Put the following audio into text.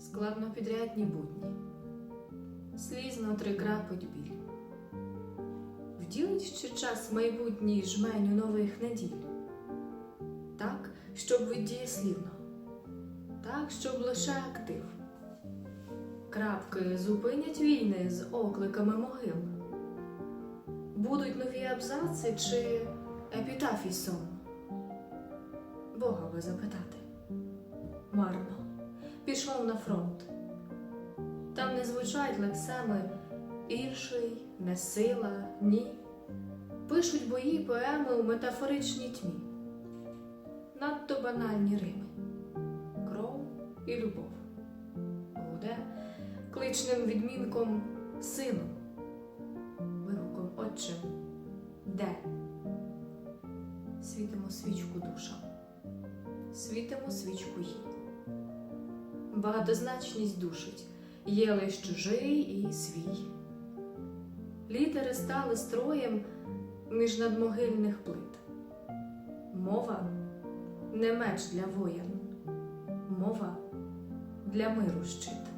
складнопідрядні будні, слізно трикрапить біль. Вділить ще час майбутній жменю нових неділь, так, щоб ви дієслівно, так, щоб лише актив. Крапки зупинять війни з окликами могил. Будуть нові абзаци чи епітафій сон? Бога би запитати. Пішов на фронт. Там не звучать лексеми не сила, ні. Пишуть бої поеми у метафоричній тьмі. Надто банальні рими. Кров і любов. Гуде кличним відмінком сину. Вигуком отчим. Де? Світимо свічку душам. Світимо свічку їй. Багатозначність душить, є лиш чужий і свій. Літери стали строєм між надмогильних плит. Мова не меч для воєн, мова для миру щит.